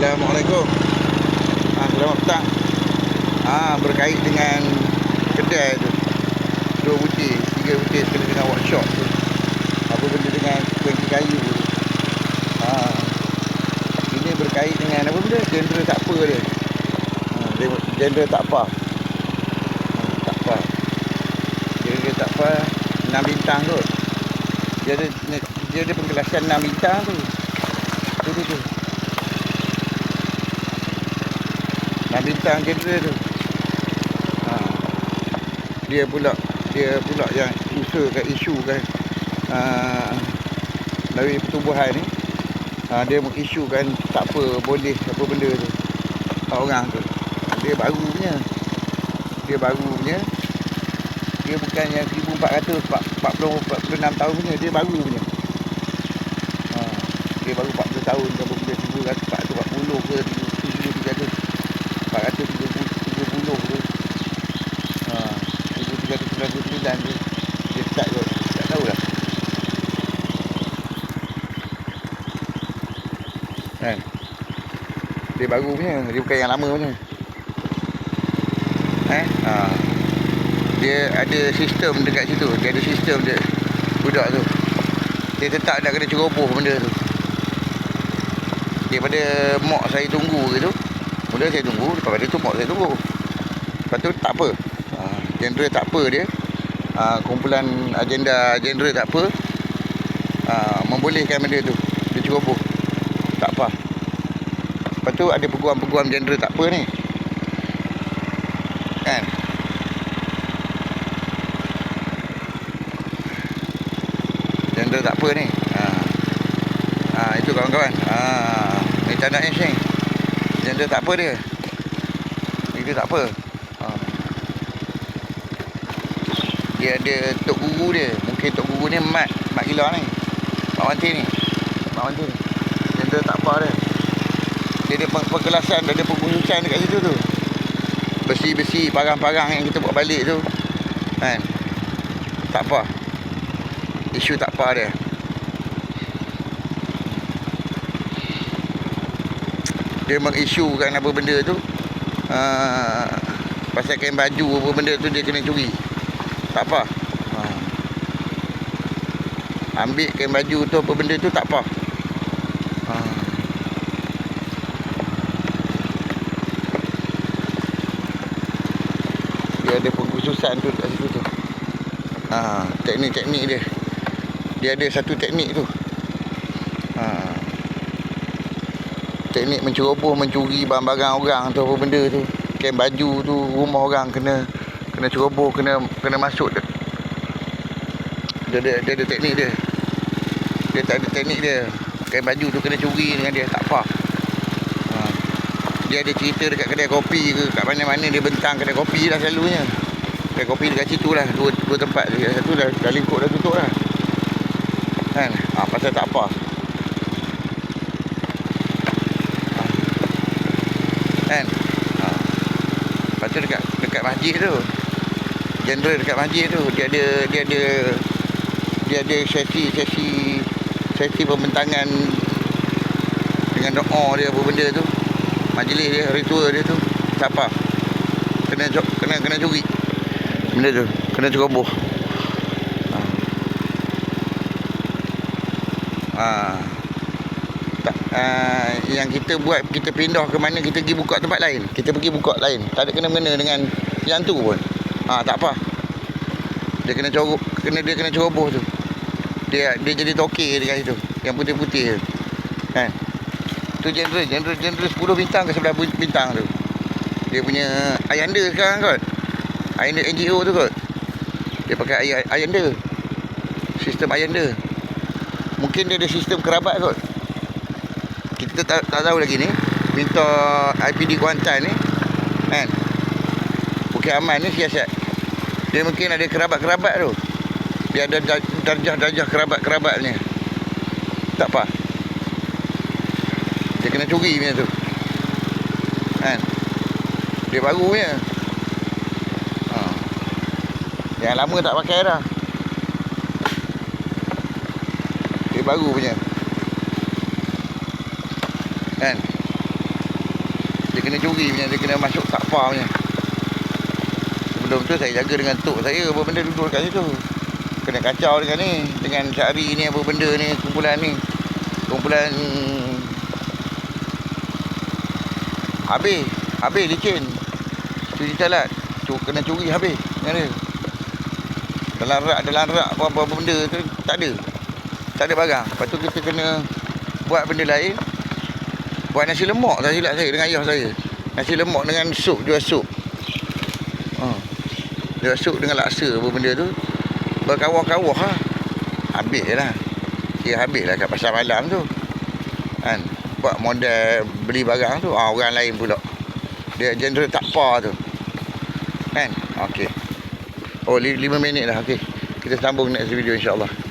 Assalamualaikum. Ha, selamat petang. Ha, berkait dengan kedai tu. Dua butir, tiga butir sekali dengan workshop tu. Apa benda dengan bengkel kayu tu. Ha. Ini berkait dengan apa benda? Genre tak apa dia. Ha, genre tak apa. Ha, tak apa. Genre tak apa. 6 bintang tu. Dia ada dia ada penggelasan 6 bintang tu. Tu tu tu. 6 bintang genre tu. Ha. Dia pula dia pula yang usahakan isukan uh, dari pertubuhan ni uh, dia mengisukan tak apa boleh apa benda tu. Orang tu. Dia baru punya. Dia baru punya. Dia bukan yang 1400 40 46 tahun punya. Dia baru punya. Ha, dia baru 40 tahun ke apa benda 1440 ke 1300 430 tu ha, 1399 tu dia start kot tak tahulah kan dia baru punya dia bukan yang lama punya eh? Ha. dia ada sistem dekat situ. Dia ada sistem dia budak tu. Dia tetap nak kena ceroboh benda tu. Daripada mak saya tunggu ke tu mula saya tunggu lepas pada tu mak saya tunggu. Lepas tu tak apa. Ha, genre tak apa dia. Ha, kumpulan agenda genre tak apa. Ha, membolehkan benda tu. Dia ceroboh tak apa. Lepas tu ada peguam-peguam genre tak apa ni. Kan? Genre tak apa ni. Ha. ha itu kawan-kawan. Ha ni tanda ni sini genre tak apa dia. Itu tak apa. Ha. dia ada tok guru dia. Mungkin tok guru ni mat. Mat gila ni. Mak wanti ni. Mak wanti. Ni genre tak apa dia. Dia ada pengkelasan. Dia ada pengkhususan dekat situ tu. Besi-besi parang-parang yang kita buat balik tu. Kan? Tak apa isu tak apa dia dia mengisukan apa benda tu. Uh, pasal kain baju apa benda tu dia kena curi. Tak apa. Uh. ambil kain baju tu apa benda tu tak apa. Uh. dia ada pengkhususan tu kat situ tu. Ha, teknik-teknik dia. Dia ada satu teknik tu teknik menceroboh mencuri barang-barang orang tu apa benda tu. Kain baju tu rumah orang kena kena ceroboh kena kena masuk dia, dia, dia, dia ada teknik dia. Dia tak ada teknik dia. Kain baju tu kena curi dengan dia tak apa. Ha, dia ada cerita dekat kedai kopi ke kat mana-mana dia bentang kedai kopi lah selalunya. Kedai kopi dekat situ lah dua, dua tempat. Satu dah, dah lingkup dah tutup lah. Kan? Ha, pasal tak apa ha. kan ha. lepas tu dekat dekat masjid tu. Genre dekat masjid tu. Dia ada dia ada dia ada sesi sesi sesi pembentangan dengan doa dia apa benda tu. Majlis dia ritual dia tu. Tak apa kena kena kena curi. Benda tu. Kena ceroboh. Ha. tak, uh, yang kita buat kita pindah ke mana kita pergi buka tempat lain. Kita pergi buka lain. Tak ada kena-mena dengan yang tu pun. Ha, tak apa. Dia kena corok kena dia kena ceroboh tu. Dia dia jadi toke dekat situ. Yang putih-putih tu. Kan? Tu genre genre genre 10 bintang ke 11 bintang tu. Dia punya ayanda sekarang kot. Ayanda NGO tu kot. Dia pakai ay ayanda sistem ayanda mungkin dia ada sistem kerabat kot kita tak, tak tahu lagi ni. Minta IPD Kuantan ni. Kan Bukit Aman ni siasat. Dia mungkin ada kerabat-kerabat tu. Dia ada darjah-darjah kerabat-kerabatnya tak apa. Dia kena curi punya tu. Kan dia baru punya. Ha. yang lama tak pakai dah. Dia baru punya kan Dia kena curi punya, dia kena masuk sakpa punya. Sebelum tu saya jaga dengan tok saya apa benda duduk dekat situ. Kena kacau dengan ni, dengan Syahri ni apa benda ni, kumpulan ni. Kumpulan Habis, habis licin. Cuci talat. Tu kena curi habis dengan dia. Dalam rak, dalam rak apa-apa benda tu tak ada. Tak ada barang. Lepas tu kita kena buat benda lain. Buat nasi lemak tak silap saya dengan ayah saya. Nasi lemak dengan sup, jual sup. Ha. Jual sup dengan laksa apa benda tu. Berkawah-kawah lah. Habis je lah. Kira habis lah kat pasar malam tu. Kan. Buat model beli barang tu. Ha, orang lain pula. Dia genre tak pa tu. Kan. Okey. Oh, li- lima minit dah. Okey. Kita sambung next video insyaAllah.